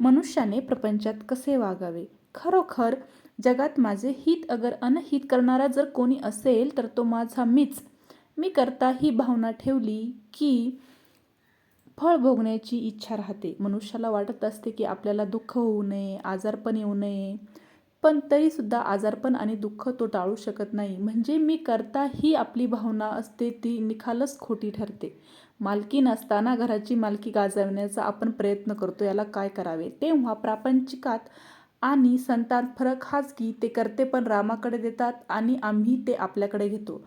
मनुष्याने प्रपंचात कसे वागावे? खरोखर जगात माझे हित अगर अनहित करणारा जर कोणी असेल तर तो माझा मीच. मी करता ही भावना ठेवली की फळ भोगण्याची इच्छा राहते. मनुष्याला वाटत असते की आपल्याला दुःख होऊ नये आजारपण येऊ नये. पण तरीसुद्धा आजारपण आणि दुःख तो टाळू शकत नाही. म्हणजे मी करता ही आपली भावना असते ती निखालच खोटी ठरते. मालकी नसताना घराची मालकी गाजवण्याचा आपण प्रयत्न करतो याला काय करावे? तेव्हा प्रापंचिकात आणि संतात फरक हाच की ते करते पण रामाकडे देतात आणि आम्ही ते आपल्याकडे घेतो.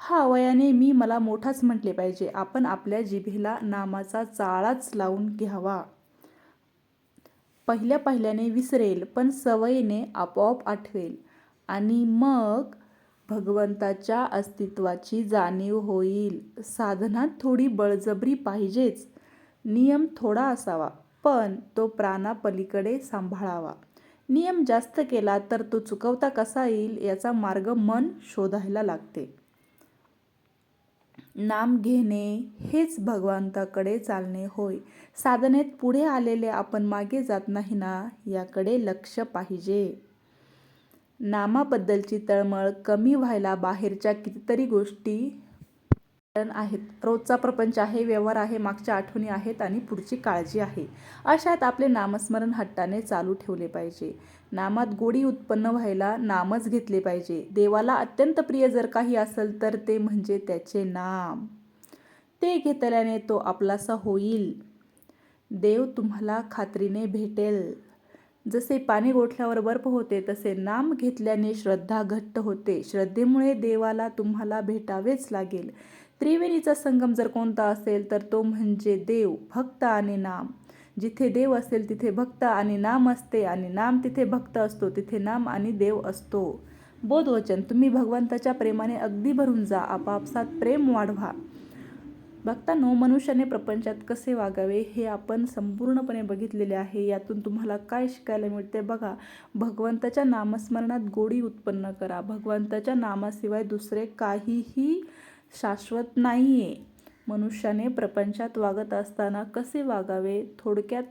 हा वयाने मी मला मोठाच म्हटले पाहिजे. आपण आपल्या जिभेला नामाचा चाळाच लावून घ्यावा. पहिल्या पहिल्याने विसरेल पण सवयीने आपोआप आठवेल. आणि मग भगवंताच्या अस्तित्वाची जाणीव होईल. साधनात थोडी बळजबरी पाहिजेच. नियम थोडा असावा पण तो प्राणापलीकडे सांभाळावा. नियम जास्त केला तर तो चुकवता कसा येईल याचा मार्ग मन शोधायला लागते. नाम घेणे हेच भगवंताकडे चालणे होय. साधनेत पुढे आलेले आपण मागे जात नाही ना याकडे लक्ष पाहिजे. नामाबद्दलची तळमळ कमी व्हायला बाहेरच्या कितीतरी गोष्टी कारण आहेत. रोजचा प्रपंच आहे व्यवहार आहे मागच्या आठवणी आहेत आणि पुढची काळजी आहे. अशात आपले नामस्मरण हट्टाने चालू ठेवले पाहिजे. नामात गोडी उत्पन्न व्हायला नामच घेतले पाहिजे. देवाला अत्यंत प्रिय जर काही असेल तर ते म्हणजे त्याचे नाम. ते घेतल्याने तो आपलासा होईल. देव तुम्हाला खात्रीने भेटेल. जसे पाणी गोठल्यावर बर्फ होते तसे नाम घेतल्याने श्रद्धा घट्ट होते. श्रद्धेमुळे देवाला तुम्हाला भेटावेच लागेल. त्रिवेणीचा संगम जर कोणता असेल तर तो म्हणजे देव भक्त आणि नाम. जिथे देव असेल तिथे भक्त आणि नाम असते आणि नाम तिथे भक्त असतो तिथे नाम आणि देव असतो. बोधवचन तुम्ही भगवंताच्या प्रेमाने अगदी भरून जा. आपापसात प्रेम वाढवा. भक्तांनो मनुष्याने प्रपंचात कसे वागावे हे आपण संपूर्णपणे बघितलेले आहे. यातून तुम्हाला काय शिकायला मिळते बघा. भगवंताच्या नामस्मरणात गोडी उत्पन्न करा. भगवंताच्या नामाशिवाय दुसरे काहीही शाश्वत नाही आहे मनुष्याने प्रपंचात वागत असताना कसे वागावे? थोडक्यात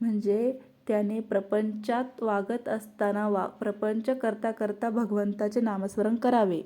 म्हणजे त्याने प्रपंचात वागत असताना वा प्रपंच करता करता भगवंताचे नामस्मरण करावे.